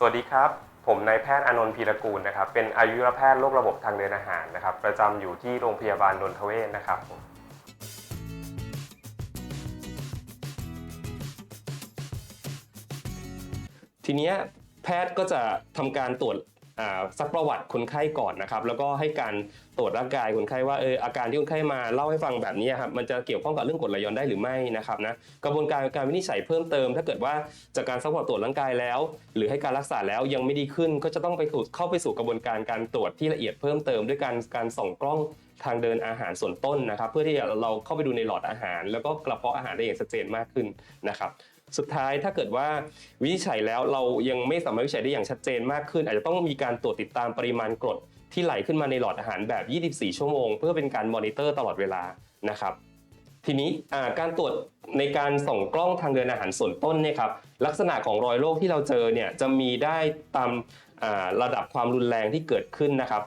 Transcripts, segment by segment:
สวัสดีครับ ผมนายแพทย์อนนท์พีรกูลนะครับ เป็นอายุรแพทย์โรคระบบทางเดินอาหารนะครับ ประจำอยู่ที่โรงพยาบาลนนทเวศนะครับผมทีเนี้ยแพทย์ก็จะทำการตรวจซักประวัติคนไข้ก่อนนะครับ แล้วก็ให้การ ตรวจร่างกายคนไข้ว่าเอออาการที่คนไข้มาเล่าให้ฟังแบบนี้ครับมันจะเกี่ยวข้องกับเรื่องกรดไหลย้อนได้หรือไม่นะครับนะกระบวนการการวินิจฉัยเพิ่มเติม ถ้าเกิดว่าจากการซักประวัติตรวจร่างกายแล้ว หรือให้การรักษาแล้วยังไม่ดีขึ้นก็จะต้องไปเข้าไปสู่กระบวนการการตรวจที่ละเอียดเพิ่มเติมด้วยการการส่องกล้องทางเดินอาหารส่วนต้นนะครับ เพื่อที่เราเข้าไปดูในหลอดอาหาร แล้วก็กระเพาะอาหารได้อย่างชัดเจนมากขึ้นนะครับสุดท้ายถ้าเกิดว่าวินิจฉัยแล้วเรายังไม่สามารถวินิจฉัยได้อย่างชัดเจนมากขึ้น อาจจะต้องมีการตรวจติดตามปริมาณกรด ที่ไหลขึ้นมาในหลอดอาหารแบบ 24 ชั่วโมง เพื่อเป็นการมอนิเตอร์ตลอดเวลานะครับ ทีนี้การตรวจในการส่องกล้องทางเดินอาหารส่วนต้นเนี่ยครับลักษณะของรอยโรคที่เราเจอเนี่ยจะมีได้ตามาระดับความรุนแรงที่เกิดขึ้นนะครับ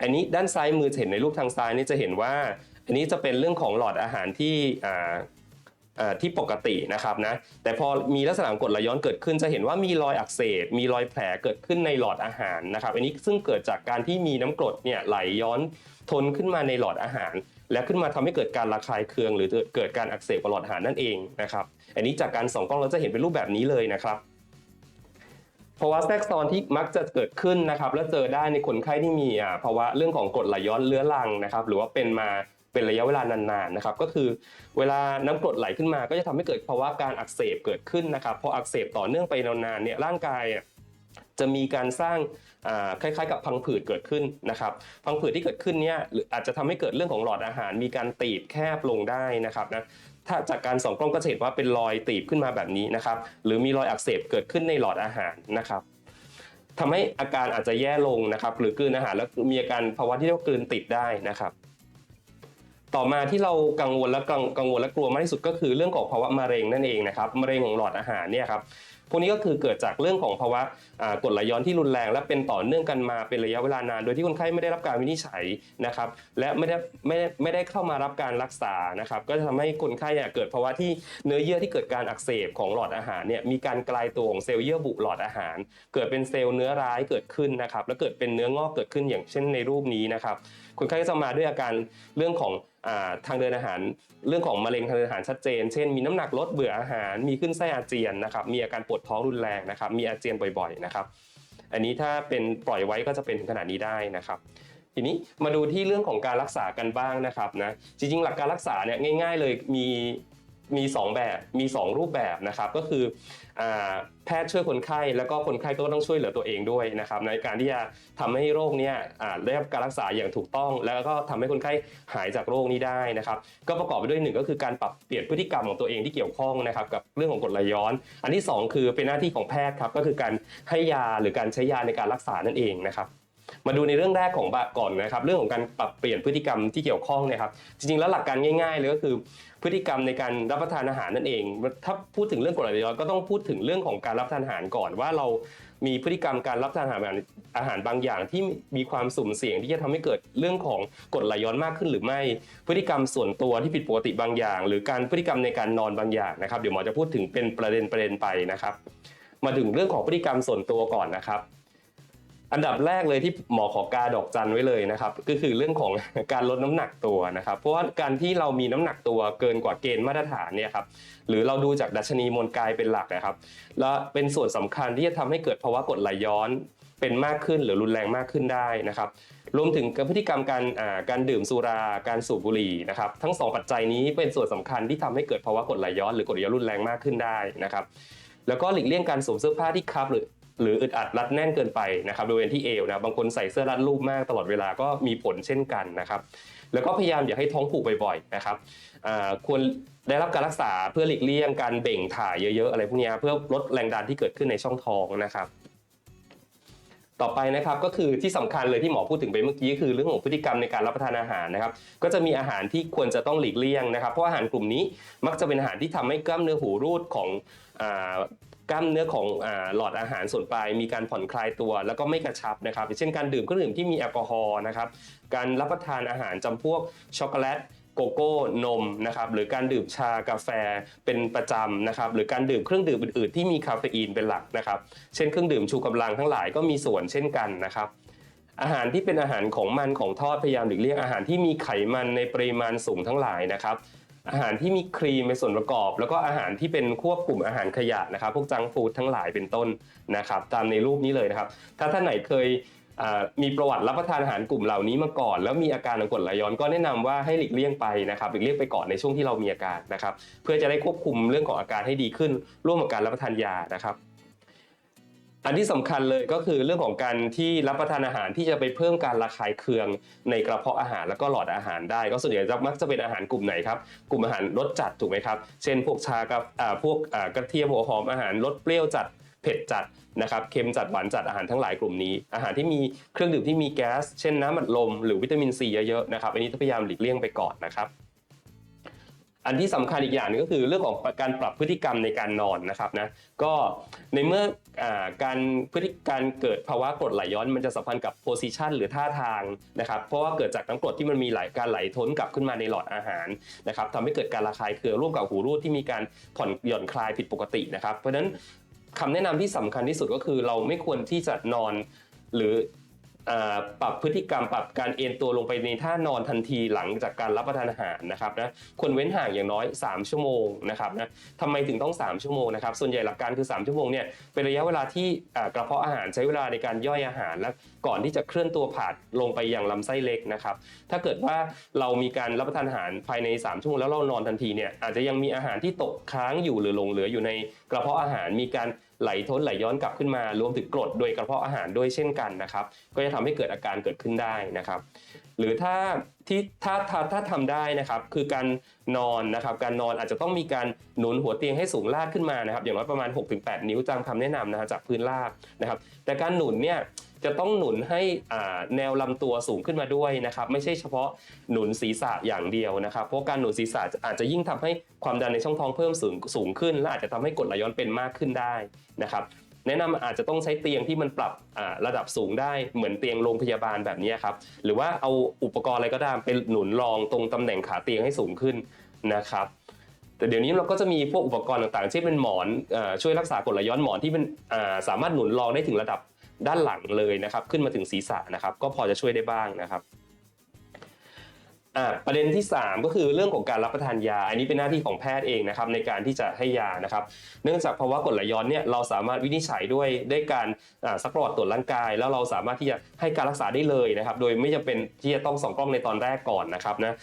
อันนี้ด้านซ้ายมือเห็นในรูปทางซ้ายนี่จะเห็นว่า อันนี้จะเป็นเรื่องของหลอดอาหารที่ ที่ปกตินะครับนะแต่พอมีลักษณะของกรดไหลย้อนเกิดขึ้นจะเห็นว่ามีรอยอักเสบมีรอยแผลเกิดขึ้นในหลอดอาหารนะครับ อันนี้ซึ่งเกิดจากการที่มีน้ำกรดเนี่ยไหลย้อนทนขึ้นมาในหลอดอาหาร และขึ้นมาทำให้เกิดการระคายเคือง หรือเกิดการอักเสบของหลอดอาหารนั่นเองนะครับอันนี้จากการส่องกล้องเราจะเห็นเป็นรูปแบบนี้เลยนะครับภาวะแทรกซ้อนที่มักจะเกิดขึ้นนะครับและเจอได้ในคนไข้ที่มีภาวะเรื่องของกรดไหลย้อนเรื้อรังนะครับ หรือว่าเป็นมา เป็นระยะเวลานานๆนะครับก็คือเวลาน้ำกรดไหลขึ้นมา ก็จะทำให้เกิดภาวะการอักเสบเกิดขึ้นนะครับพออักเสบต่อเนื่องไปนานๆเนี่ยร่างกายจะมีการสร้างคล้ายๆ กับพังผืดเกิดขึ้นนะครับ พังผืดที่เกิดขึ้นเนี่ยอาจจะทำให้เกิดเรื่องของหลอดอาหาร มีการตีบแคบลงได้นะครับนะถ้าจากการส่องกล้องก็จะเห็นว่าเป็นรอยตีบขึ้นมาแบบนี้นะครับ หรือมีรอยอักเสบเกิดขึ้นในหลอดอาหารนะครับทำให้อาการอาจจะแย่ลงนะครับ หรือกลืนอาหารแล้วมีอาการภาวะที่เรียกว่ากลืนติดได้นะครับ ต่อมาที่เรากังวลและกังวลและกลัวมากที่สุดก็คือเรื่องของภาวะมะเร็งนั่นเองนะครับมะเร็งของหลอดอาหารเนี่ยครับพวกนี้ก็คือเกิดจากเรื่องของภาวะกรดไหลย้อนที่รุนแรง และเป็นต่อเนื่องกันมาเป็นระยะเวลานาน โดยที่คนไข้ไม่ได้รับการวินิจฉัยนะครับ และไม่ได้ไม่ได้ไม่ได้เข้ามารับการรักษานะครับ ก็จะทำให้คนไข้เนี่ยเกิดภาวะที่เนื้อเยื่อที่เกิดการอักเสบของหลอดอาหารเนี่ยมีการกลายตัวของเซลล์เยื่อบุหลอดอาหาร เกิดเป็นเซลล์เนื้อร้ายเกิดขึ้นนะครับ แล้วเกิดเป็นเนื้องอกเกิดขึ้นอย่างเช่นในรูปนี้นะครับคนไข้ก็จะมาด้วยอาการเรื่องของอทางเดินอาหาร เรื่องของมะเร็งทางเดินอาหารชัดเจน เช่น มีน้ำหนักลดเบื่ออาหาร มีขึ้นไส้อาเจียนนะครับ มีอาการปวดท้องรุนแรงนะครับ มีอาเจียนบ่อยๆนะครับ อันนี้ถ้าเป็นปล่อยไว้ก็จะเป็นถึงขนาดนี้ได้นะครับ ทีนี้มาดูที่เรื่องของการรักษากันบ้างนะครับนะ จริงๆ หลักการรักษาเนี่ยง่าย ๆ เลยมี มีสองแบบมีสองรูปแบบนะครับก็คือแพทย์ช่วยคนไข้แล้วก็คนไข้ก็ต้องช่วยเหลือตัวเองด้วยนะครับในการที่จะทำให้โรคเนี้ยได้รับการรักษาอย่างถูกต้อง แล้วก็ทำให้คนไข้หายจากโรคนี้ได้นะครับก็ประกอบไปด้วยหนึ่งก็คือการปรับเปลี่ยนพฤติกรรมของตัวเองที่เกี่ยวข้องนะครับกับเรื่องของกรดไหลย้อน อันที่สองคือเป็นหน้าที่ของแพทย์ครับก็คือการให้ยาหรือการใช้ยาในการรักษานั่นเองนะครับ มาดูในเรื่องแรกของบะก่อนนะครับเรื่องของการปรับเปลี่ยนพฤติกรรมที่เกี่ยวข้องนยครับจริงๆแล้วหลักการง่ายๆเลยก็คือพฤติกรรมในการรับประทานอาหารนั่นเอง ถ้าพูดถึงเรื่องกรดไหลย้อนก็ต้องพูดถึงเรื่องของการรับประทานอาหารก่อนว่าเรามีพฤติกรรมการรับประทานอาหารอาหารบางอย่างที่มีความสุ่มเสี่ยงที่จะทำให้เกิดเรื่องของกรดไหลย้อนมากขึ้นหรือไม่ พฤติกรรมส่วนตัวที่ผิดปกติบางอย่าง หรือการพฤติกรรมในการนอนบางอย่างนะครับ เดี๋ยวหมอจะพูดถึงเป็นประเด็นประเด็นไปนะครับ มาถึงเรื่องของพฤติกรรมส่วนตัวก่อนนะครับ อันดับแรกเลยที่หมอขอกาดอกจันไว้เลยนะครับ ก็คือเรื่องของการลดน้ำหนักตัวนะครับ เพราะว่าการที่เรามีน้ำหนักตัวเกินกว่าเกณฑ์มาตรฐานเนี่ยครับหรือเราดูจากดัชนีมวลกายเป็นหลักนะครับ และเป็นส่วนสำคัญที่จะทำให้เกิดภาวะกดไหลย้อนเป็นมากขึ้นหรือรุนแรงมากขึ้นได้นะครับ รวมถึงพฤติกรรมการอ่าการดื่มสุราการสูบบุหรี่นะครับ ทั้งสองปัจจัยนี้เป็นส่วนสำคัญที่ทำให้เกิดภาวะกดไหลย้อนหรือ กดไหลย้อนรุนแรงมากขึ้นได้นะครับแล้วก็หลีกเลี่ยงการสวมเสื้อผ้าที่คับหรือ หรืออึดอัดรัดแน่นเกินไปนะครับบริเวณที่เอวนะบางคนใส่เสื้อรัดรูปมากตลอดเวลาก็มีผลเช่นกันนะครับ แล้วก็พยายามอย่าให้ท้องผูกบ่อยๆนะครับควรได้รับการรักษาเพื่อหลีกเลี่ยงการเบ่งถ่ายเยอะๆอะไรพวกนี้เพื่อลดแรงดันที่เกิดขึ้นในช่องท้องนะครับ ต่อไปนะครับก็คือที่สำคัญเลยที่หมอพูดถึงไปเมื่อกี้คือเรื่องของพฤติกรรมในการรับประทานอาหารนะครับ ก็จะมีอาหารที่ควรจะต้องหลีกเลี่ยงนะครับ เพราะอาหารกลุ่มนี้มักจะเป็นอาหารที่ทำให้กล้ามเนื้อหูรูดของ กล้ามเนื้อของอหลอดอาหารส่วนปลายมีการผ่อนคลายตัว แล้วก็ไม่กระชับนะครับเช่นการดื่มเครื่องดื่มที่มีแอลกอฮอล์นะครับการรับประทานอาหารจำพวกช็อกโกแลตโกโก้นมนะครับหรือการดื่มชากาแฟเป็นประจำนะครับหรือการดื่มเครื่องดื่มอื่นๆที่มีคาเฟอีนเป็นหลักนะครับเช่นเครื่องดื่มชูกำลังทั้งหลายก็มีส่วนเช่นกันนะครับอาหารที่เป็นอาหารของมันของทอดพยายามหลีกเลี่ยงอาหารที่มีไขมันในปริมาณสูงทั้งหลายนะครับ อาหารที่มีครีมเป็นส่วนประกอบ แล้วก็อาหารที่เป็นควบกลุ่มอาหารขยะนะครับ พวกจังฟู้ดทั้งหลายเป็นต้นนะครับ ตามในรูปนี้เลยนะครับ ถ้าท่านไหนเคยมีประวัติรับประทานอาหารกลุ่มเหล่านี้มาก่อน แล้วมีอาการทางกรดไหลย้อนก็แนะนำว่าให้หลีกเลี่ยงไปนะครับหลีกเลี่ยงไปก่อนในช่วงที่เรามีอาการนะครับ เพื่อจะได้ควบคุมเรื่องของอาการให้ดีขึ้น ร่วมกับการรับประทานยานะครับ อันที่สำคัญเลยก็คือเรื่องของการที่รับประทานอาหารที่จะไปเพิ่มการระคายเคืองในกระเพาะอาหารแล้วก็หลอดอาหารได้ ก็ส่วนใหญ่จะมักจะเป็นอาหารกลุ่มไหนครับกลุ่มอาหารรสจัดถูกไหมครับ เช่น พวกชากับพวกกระเทียมหัวหอมอาหารรสเปรี้ยวจัดเผ็ดจัดนะครับเค็มจัดหวานจัดอาหารทั้งหลายกลุ่มนี้ อาหารที่มีเครื่องดื่มที่มีแก๊ส เช่นน้ำอัดลม หรือวิตามินซีเยอะๆนะครับอันนี้ต้องพยายามหลีกเลี่ยงไปก่อนนะครับ อันที่สำคัญอีกอย่างหนึงก็คือเรื่องของการปรับพฤติกรรมในการนอนนะครับนะก็ในเมื่ออการพฤติการเกิดภาวะกรดไหลย้อนมันจะสัมพันธ์กับโพซิชันหรือท่าทางนะครับเพราะว่าเกิดจากน้ำกรดที่มันมีไหลการไหลท้นกลับขึ้นมาในหลอดอาหารนะครับทำให้เกิดการระคายเคืองร่วมกับหูรูดที่มีการผ่อนหย่อนคลายผิดปกตินะครับ เพราะฉะนั้นคำแนะนำที่สำคัญที่สุดก็คือเราไม่ควรที่จะนอนหรือ ปรับพฤติกรรมปรับการเอนตัวลงไปในท่านอนทันทีหลังจากการรับประทานอาหารนะครับนะควรเว้นห่างอย่างน้อย 3 ชั่วโมงนะครับนะทำไมถึงต้อง 3 ชั่วโมงนะครับส่วนใหญ่หลักการคือ 3 ชั่วโมงเนี่ยเป็นระยะเวลาที่กระเพาะอาหารใช้เวลาในการย่อยอาหารและก่อนที่จะเคลื่อนตัวผ่านลงไปยังลำไส้เล็กนะครับถ้าเกิดว่าเรามีการรับประทานอาหารภายใน 3 ชั่วโมงแล้วเรานอนทันทีเนี่ยอาจจะยังมีอาหารที่ตกค้างอยู่หรือหลงเหลืออยู่ในกระเพาะอาหารมีการไหลท้นไหลย้อนกลับขึ้นมารวมถึงกรดโดยกระเพาะอาหารด้วยเช่นกันนะครับ ก็จะทำให้เกิดอาการเกิดขึ้นได้นะครับ หรือถ้าที่ถ้าถ้าถ้าทำได้นะครับ คือการนอนนะครับการนอนอาจจะต้องมีการหนุนหัวเตียงให้สูงลาดขึ้นมานะครับ อย่างน้อยประมาณ 6-8 นิ้วตามคำแนะนำนะฮะจากพื้นราบนะครับ แต่การหนุนเนี่ย จะต้องหนุนให้แนวลำตัวสูงขึ้นมาด้วยนะครับไม่ใช่เฉพาะหนุนศีรษะอย่างเดียวนะครับเพราะการหนุนศีรษะอาจจะยิ่งทำให้ความดันในช่องท้องเพิ่มสูงสูงขึ้น และอาจจะทำให้กรดไหลย้อนเป็นมากขึ้นได้นะครับแนะนำอาจจะต้องใช้เตียงที่มันปรับระดับสูงได้เหมือนเตียงโรงพยาบาลแบบนี้ครับหรือว่าเอาอุปกรณ์อะไรก็ได้เป็นหนุนรองตรงตำแหน่งขาเตียงให้สูงขึ้นนะครับแต่เดี๋ยวนี้เราก็จะมีพวกอุปกรณ์ต่างๆเช่นเป็นหมอนอช่วยรักษากรดไหลย้อนหมอนที่เป็นสามารถหนุนรองได้ถึงระดับ ด้านหลังเลยนะครับ ขึ้นมาถึงศีรษะนะครับ ก็พอจะช่วยได้บ้างนะครับประเด็นที่ 3 ก็คือเรื่องของการรับประทานยา อันนี้เป็นหน้าที่ของแพทย์เองนะครับในการที่จะให้ยานะครับ เนื่องจากภาวะกรดไหลย้อนเนี่ยเราสามารถวินิจฉัยด้วยด้วยการอ่าซักประวัติตรวจร่างกาย แล้วเราสามารถที่จะให้การรักษาได้เลยนะครับ โดยไม่จำเป็นที่จะต้องส่องกล้องในตอนแรกก่อนนะครับนะ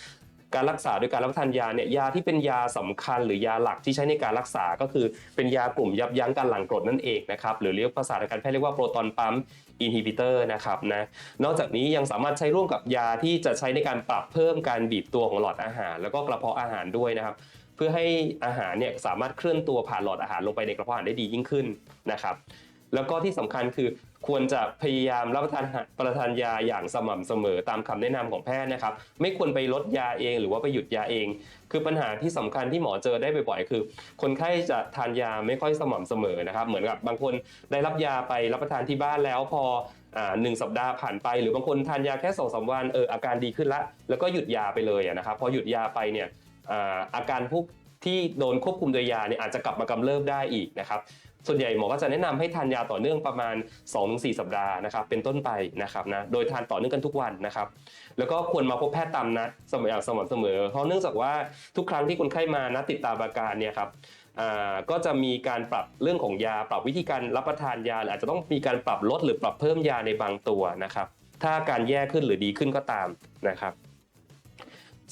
การรักษาโดยการรับประทานยาเนี่ยยาที่เป็นยาสำคัญหรือยาหลักที่ใช้ในการรักษาก็คือเป็นยากลุ่มยับยั้งการหลั่งกรดนั่นเองนะครับหรือเรียกภาษาทางการแพทย์เรียกว่าโปรตอนปั๊มอินฮิบิเตอร์นะครับนะนอกจากนี้ยังสามารถใช้ร่วมกับยาที่จะใช้ในการปรับเพิ่มการบีบตัวของหลอดอาหาร แล้วก็กระเพาะอาหารด้วยนะครับเพื่อให้อาหารเนี่ยสามารถเคลื่อนตัวผ่านหลอดอาหารลงไปในกระเพาะอาหารได้ดียิ่งขึ้นนะครับแล้วก็ที่สำคัญคือ ควรจะพยายามรับประทานประทานยาอย่างสม่ำเสมอตามคำแนะนำของแพทย์นะครับ ไม่ควรไปลดยาเองหรือว่าไปหยุดยาเอง คือปัญหาที่สำคัญที่หมอเจอได้บ่อยๆคือ คนไข้จะทานยาไม่ค่อยสม่ำเสมอนะครับ เหมือนกับบางคนได้รับยาไปรับประทานที่บ้านแล้วพออ่าหนึ่งสัปดาห์ผ่านไป หรือบางคนทานยาแค่สองสามวันเอออาการดีขึ้นละแล้วก็หยุดยาไปเลยนะครับพอหยุดยาไปเนี่ยอ่าอาการพวกที่โดนควบคุมโดยยาเนี่ยอาจจะกลับมากำเริบได้อีกนะครับ ส่วนใหญ่หมอก็จะแนะนำให้ทานยาต่อเนื่องประมาณ 2-4 สัปดาห์นะครับเป็นต้นไปนะครับนะโดยทานต่อเนื่องกันทุกวันนะครับแล้วก็ควรมาพบแพทย์ตามนัดสมอย่างสม่ำเสมอ เพราะเนื่องจากว่าทุกครั้งที่คนไข้มานัดติดตามอาการเนี่ยครับอ่าก็จะมีการปรับเรื่องของยา ปรับวิธีการรับประทานยาหรืออาจจะต้องมีการปรับลดหรือปรับเพิ่มยาในบางตัวนะครับ ถ้าการแย่ขึ้นหรือดีขึ้นก็ตามนะครับ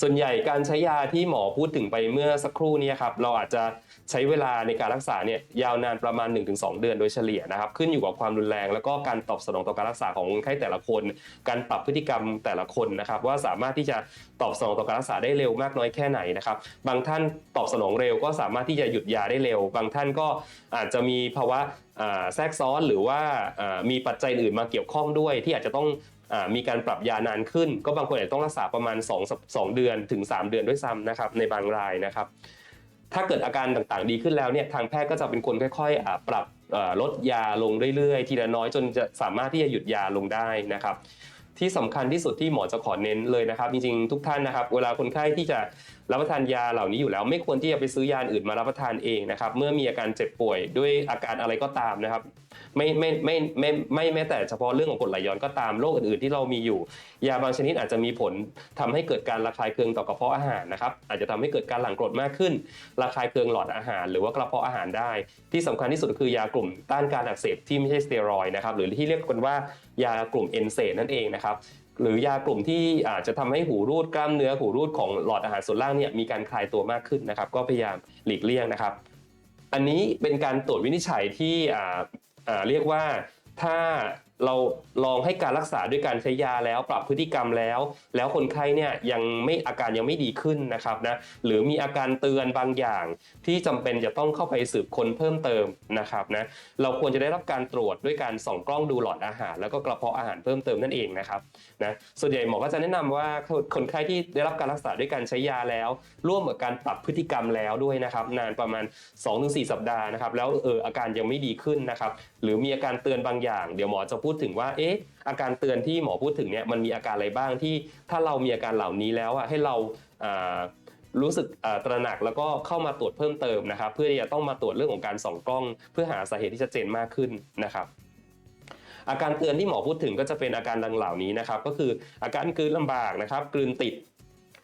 ส่วนใหญ่การใช้ยาที่หมอพูดถึงไปเมื่อสักครู่นี้ครับเราอาจจะ ใช้เวลาในการรักษาเนี่ยยาวนานประมาณ 1-2 เดือนโดยเฉลี่ยนะครับขึ้นอยู่กับความรุนแรง แล้วก็การตอบสนองต่อการรักษาของคนไข้แต่ละคน การปรับพฤติกรรมแต่ละคนนะครับว่าสามารถที่จะตอบสนองต่อการรักษาได้เร็วมากน้อยแค่ไหนนะครับบางท่านตอบสนองเร็วก็สามารถที่จะหยุดยาได้เร็ว บางท่านก็อาจจะมีภาวะแทรกซ้อนหรือว่ามีปัจจัยอื่นมาเกี่ยวข้องด้วย ที่อาจจะต้องมีการปรับยานานขึ้น ก็บางคนอาจจะต้องรักษาประมาณ 2 2 เดือนถึง 3 เดือนด้วยซ้ำนะครับในบางรายนะครับ ถ้าเกิดอาการต่างๆ ดีขึ้นแล้วเนี่ยทางแพทย์ก็จะเป็นคนค่อยๆปรับลดยาลงเรื่อยๆ ทีละน้อยจนจะสามารถที่จะหยุดยาลงได้นะครับที่สำคัญที่สุดที่หมอจะขอเน้นเลยนะครับ จริงๆทุกท่านนะครับ เวลาคนไข้ที่จะ รับประทานยาเหล่านี้อยู่แล้ว ไม่ควรที่จะไปซื้อยาอื่นมารับประทานเองนะครับเมื่อมีอาการเจ็บป่วยด้วยอาการอะไรก็ตามนะครับไม่ไม่ไม่ไม่ไม่แม้แต่เฉพาะเรื่องของกรดไหลย้อนก็ตามโรคอื่นๆที่เรามีอยู่ ยาบางชนิดอาจจะมีผลทำให้เกิดการระคายเคืองต่อกระเพาะอาหารนะครับอาจจะทำให้เกิดการหลั่งกรดมากขึ้นระคายเคืองหลอดอาหาร หรือว่ากระเพาะอาหารได้ ที่สำคัญที่สุดคือยากลุ่มต้านการอักเสบที่ไม่ใช่สเตียรอยนะครับหรือที่เรียกกันว่ายากลุ่มเอนเซนนั่นเองนะครับ หรือยากลุ่มที่อาจจะทำให้หูรูดกล้ามเนื้อหูรูดของหลอดอาหารส่วนล่างเนี่ยมีการคลายตัวมากขึ้นนะครับ ก็พยายามหลีกเลี่ยงนะครับ อันนี้เป็นการตรวจวินิจฉัยที่เรียกว่าถ้า เราลองให้การรักษาด้วยการใช้ยาแล้วปรับพฤติกรรมแล้ว แล้วคนไข้เนี่ยยังไม่อาการยังไม่ดีขึ้นนะครับนะหรือมีอาการเตือนบางอย่างที่จำเป็นจะต้องเข้าไปสืบค้นเพิ่มเติมนะครับนะเราควรจะได้รับการตรวจด้วยการส่องกล้องดูหลอดอาหาร แล้วก็กระเพาะอาหารเพิ่มเติมนั่นเองนะครับนะส่วนใหญ่หมอก็จะแนะนำว่าคนไข้ที่ได้รับการรักษาด้วยการใช้ยาแล้ว ร่วมกับการปรับพฤติกรรมแล้วด้วยนะครับ นานประมาณ 2-4 สัปดาห์นะครับ แล้วเอออาการยังไม่ดีขึ้นนะครับ หรือมีอาการเตือนบางอย่าง เดี๋ยวหมอจะพูดูดถึงว่าเอ๊ะอาการเตือนที่หมอพูดถึงเนี่ยมันมีอาการอะไรบ้างที่ถ้าเรามีอาการเหล่านี้แล้วอะให้เรารู้สึกตระหนักแล้วก็เข้ามาตรวจเพิ่มเติมนะครับ เพื่อที่จะต้องมาตรวจเรื่องของการส่องกล้อง เพื่อหาสาเหตุที่ชัดเจนมากขึ้นนะครับอาการเตือนที่หมอพูดถึงก็จะเป็นอาการดังเหล่านี้นะครับ ก็คืออาการกลืนลำบากนะครับ กลืนติด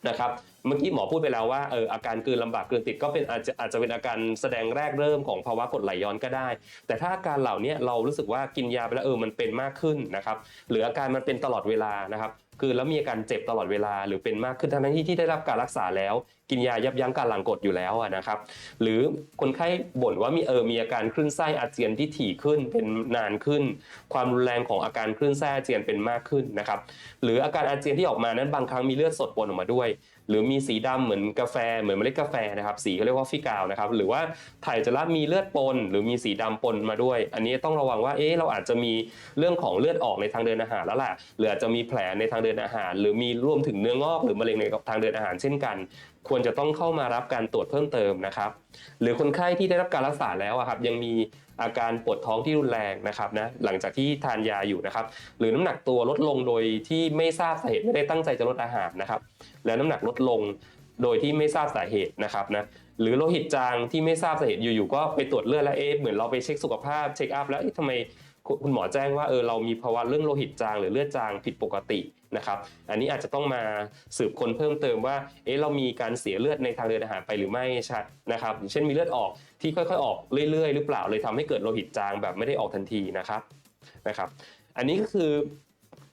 นะครับ เมื่อกี้หมอพูดไปแล้วว่าเอออาการกลืนลำบากกลืนติดก็เป็นอาจจะอาจจะเป็นอาการแสดงแรกเริ่มของภาวะกรดไหลย้อนก็ได้ แต่ถ้าอาการเหล่านี้เรารู้สึกว่ากินยาไปแล้วเออมันเป็นมากขึ้นนะครับหรืออาการมันเป็นตลอดเวลานะครับคือแล้วมีอาการเจ็บตลอดเวลาหรือเป็นมากขึ้นทั้งที่ที่ได้รับการรักษาแล้ว กินยายับยั้งการหลั่งกรดอยู่แล้วนะครับ หรือคนไข้บ่นว่ามีเออมีอาการคลื่นไส้อาเจียนที่ถี่ขึ้นเป็นนานขึ้น ความรุนแรงของอาการคลื่นไส้อาเจียนเป็นมากขึ้นนะครับ หรืออาการอาเจียนที่ออกมานั้นบางครั้งมีเลือดสดปนออกมาด้วย หรือมีสีดำเหมือนกาแฟเหมือนเมล็ดกาแฟนะครับสีเขาเรียกว่าฟิกาวนะครับหรือว่าถ่ายจจาระมีเลือดปน หรือมีสีดำปนมาด้วย อันนี้ต้องระวังว่าเอ๊ะเราอาจจะมีเรื่องของเลือดออกในทางเดินอาหารแล้วล่ะหรืออาจจะมีแผลในทางเดินอาหาร หรือมีรวมถึงเนื้องอกหรือมะเร็งในทางเดินอาหารเช่นกัน ควรจะต้องเข้ามารับการตรวจเพิ่มเติมนะครับหรือคนไข้ที่ได้รับการรักษาแล้วครับยังมี อาการปวดท้องที่รุนแรงนะครับนะหลังจากที่ทานยาอยู่นะครับ หรือน้ำหนักตัวลดลงโดยที่ไม่ทราบสาเหตุไม่ได้ตั้งใจจะลดอาหารนะครับ แล้วน้ำหนักลดลงโดยที่ไม่ทราบสาเหตุนะครับนะหรือโลหิตจางที่ไม่ทราบสาเหตุอยู่ๆก็ไปตรวจเลือดแล้วเอ๊ะเหมือนเราไปเช็คสุขภาพเช็คอัพแล้วทำไมคุณหมอแจ้งว่าเออเรามีภาวะเรื่องโลหิตจางหรือเลือดจางผิดปกติ นะครับ อันนี้อาจจะต้องมาสืบค้นเพิ่มเติมว่า เอ๊ะเรามีการเสียเลือดในทางเดินอาหารไปหรือไม่ชัดนะครับเช่นมีเลือดออกที่ค่อยๆ ออกเรื่อยๆ หรือเปล่าเลยทำให้เกิดโลหิตจางแบบไม่ได้ออกทันทีนะครับนะครับ อันนี้ก็คือ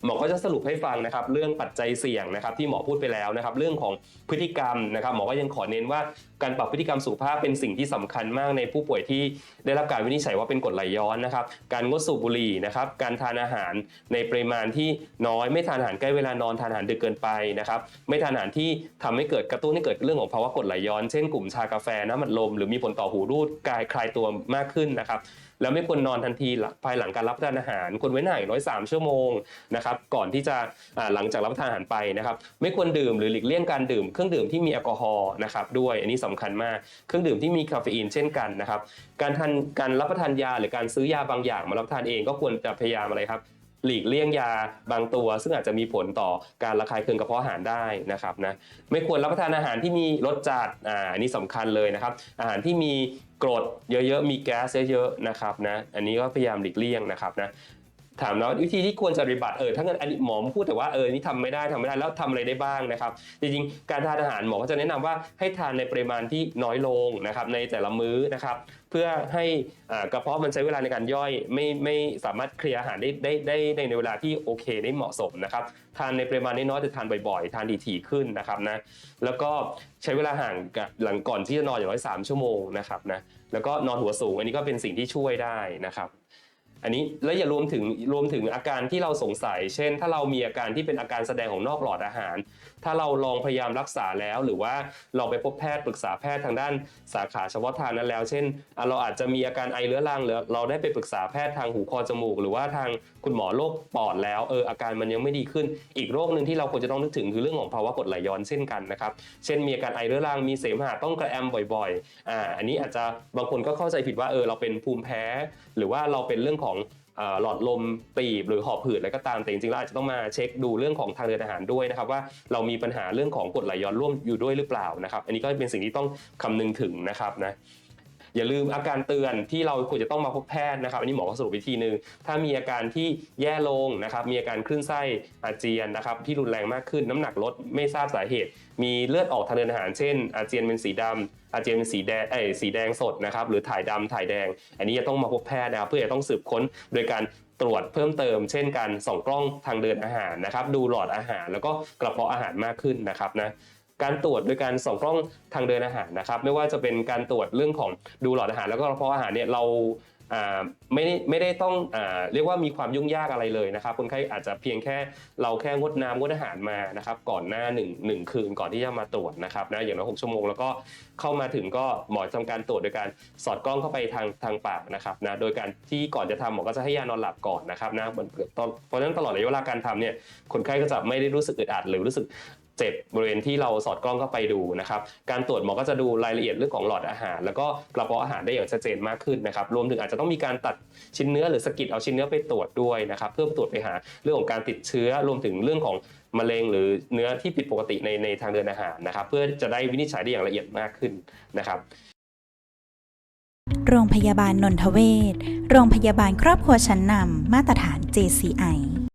หมอก็จะสรุปให้ฟังนะครับเรื่องปัจจัยเสี่ยงนะครับที่หมอพูดไปแล้วนะครับเรื่องของพฤติกรรมนะครับหมอก็ยังขอเน้นว่าการปรับพฤติกรรมสุขภาพเป็นสิ่งที่สำคัญมากในผู้ป่วยที่ได้รับการวินิจฉัยว่าเป็นกรดไหลย้อนนะครับการงดสูบบุหรี่นะครับการทานอาหารในปริมาณที่น้อยไม่ทานอาหารใกล้เวลานอนทานอาหารดึกเกินไปนะครับไม่ทานอาหารที่ทำให้เกิดกระตุ้นให้เกิดเรื่องของภาวะกรดไหลย้อน เช่นกลุ่มชากาแฟน้ำมันลม หรือมีผลต่อหูรูดกายคลายตัวมากขึ้นนะครับ แล้วไม่ควรนอนทันทีภายหลังการรับประทานอาหารควรเว้นห่างอย่างน้อย3ชั่วโมงนะครับก่อนที่จะหลังจากรับประทานอาหารไปนะครับ ไม่ควรดื่มหรือหลีกเลี่ยงการดื่มเครื่องดื่มที่มีแอลกอฮอล์นะครับด้วยอันนี้สำคัญมากเครื่องดื่มที่มีคาเฟอีนเช่นกันนะครับการทานการรับประทานยาหรือการซื้อยาบางอย่างมารับประทานเองก็ควรจะพยายามอะไรครับ หลีกเลี่ยงยาบางตัว ซึ่งอาจจะมีผลต่อการระคายเคืองกระเพาะอาหารได้นะครับนะไม่ควรรับประทานอาหารที่มีรสจัดอ่าอันนี้สำคัญเลยนะครับ อาหารที่มีกรดเยอะๆมีแก๊สเยอะๆนะครับนะอันนี้ก็พยายามหลีกเลี่ยงนะครับนะ ถามแล้ววิธีที่ควรจะปฏิบัติเออถ้าเกิดอันนี้หมอพูดแต่ว่าเออนี่ทำไม่ได้ทำไม่ได้แล้วทำอะไรได้บ้างนะครับ จริงๆ การทานอาหารหมอก็จะแนะนำว่าให้ทานในปริมาณที่น้อยลงนะครับในแต่ละมื้อนะครับ เพื่อให้กระเพาะมันใช้เวลาในการย่อยไม่ไม่สามารถเคลียร์อาหารได้ได้ได้ในเวลาที่โอเคได้เหมาะสมนะครับทานในปริมาณน้อยๆแต่ทานบ่อยๆ ทานถี่ๆขึ้นนะครับนะแล้วก็ใช้เวลาห่างกับหลังก่อนที่จะนอนอย่างน้อย3ชั่วโมงนะครับนะแล้วก็นอนหัวสูงอันนี้ก็เป็นสิ่งที่ช่วยได้นะครับ อันนี้แล้วอย่ารวมถึงรวมถึงอาการที่เราสงสัย เช่น ถ้าเรามีอาการที่เป็นอาการแสดงของนอกหลอดอาหาร ถ้าเราลองพยายามรักษาแล้ว หรือว่าลองไปพบแพทย์ปรึกษาแพทย์ทางด้านสาขาเฉพาะทางนั้นแล้ว เช่น เราอาจจะมีอาการไอเรื้อรังหรือเราได้ไปปรึกษาแพทย์ทางหูคอจมูก หรือว่าทางคุณหมอโรคปอดแล้วเอออาการมันยังไม่ดีขึ้น อีกโรคหนึ่งที่เราควรจะต้องนึกถึงคือเรื่องของภาวะกรดไหลย้อนเช่นกันนะครับเช่นมีอาการไอเรื้อรังมีเสมหะต้องกระแอมบ่อยๆอ่าอันนี้อาจจะบางคนก็เข้าใจผิดว่าเออเราเป็นภูมิแพ้ หรือว่าเราเป็นเรื่องของของหลอดลมตีบหรือหอบหืดอะไรก็ตามแต่จริงๆแล้วอาจจะต้องมาเช็คดูเรื่องของทางเดินอาหารด้วยนะครับว่าเรามีปัญหาเรื่องของกรดไหลย้อนร่วมอยู่ด้วยหรือเปล่านะครับ อันนี้ก็เป็นสิ่งที่ต้องคำนึงถึงนะครับนะ อย่าลืมอาการเตือนที่เราควรจะต้องมาพบแพทย์นะครับ อันนี้หมอก็สรุปวิธีหนึ่งถ้ามีอาการที่แย่ลงนะครับมีอาการคลื่นไส้อาเจียนนะครับที่รุนแรงมากขึ้นน้ำหนักลดไม่ทราบสาเหตุ มีเลือดออกทางเดินอาหารเช่น อาเจียนเป็นสีดำอาเจียนเป็นสีแดงเอ้สีแดงสดนะครับหรือถ่ายดำถ่ายแดง อันนี้จะต้องมาพบแพทย์นะครับเพื่อจะต้องสืบค้นโดยการตรวจเพิ่มเติม เช่นการส่องกล้องทางเดินอาหารนะครับดูหลอดอาหาร แล้วก็กระเพาะอาหารมากขึ้นนะครับนะ การตรวจโดยการส่องกล้องทางเดินอาหารนะครับ ไม่ว่าจะเป็นการตรวจเรื่องของดูหลอดอาหาร แล้วก็กระเพาะอาหารเนี่ยเราไม่ได้ไม่ได้ต้องอเรียกว่ามีความยุ่งยากอะไรเลยนะครับคนไข้อาจจะเพียงแค่เราแค่งดน้ำงดอาหารมานะครับก่อนหน้า1นึ่งหนึ่งคืนก่อนที่จะมาตรวจนะครับนะอย่างน้อยหกชั่วโมงแล้วก็เข้ามาถึงก็หมอทำการตรวจโดยการสอดกล้องเข้าไปทางทางปากนะครับนะโดยการที่ก่อนจะทำหมอก็จะให้ยานอนหลับก่อนนะครับนะตอนเพราะฉะนั้นตลอดระยะเวลาการทำเนี่ยคนไข้ก็จะไม่ได้รู้สึกอึดอัดหรือรู้สึก เจ็บบริเวณที่เราสอดกล้องเข้าไปดูนะครับ การตรวจหมอก็จะดูรายละเอียดเรื่องของหลอดอาหาร แล้วก็กระเพาะอาหารได้อย่างชัดเจนมากขึ้นนะครับ รวมถึงอาจจะต้องมีการตัดชิ้นเนื้อหรือสกิดเอาชิ้นเนื้อไปตรวจด้วยนะครับ เพื่อตรวจไปหาเรื่องของการติดเชื้อ รวมถึงเรื่องของมะเร็งหรือเนื้อที่ผิดปกติในในทางเดินอาหารนะครับ เพื่อจะได้วินิจฉัยได้อย่างละเอียดมากขึ้นนะครับโรงพยาบาลนนทเวศโรงพยาบาลครอบครัวชั้นนำ มาตรฐาน JCI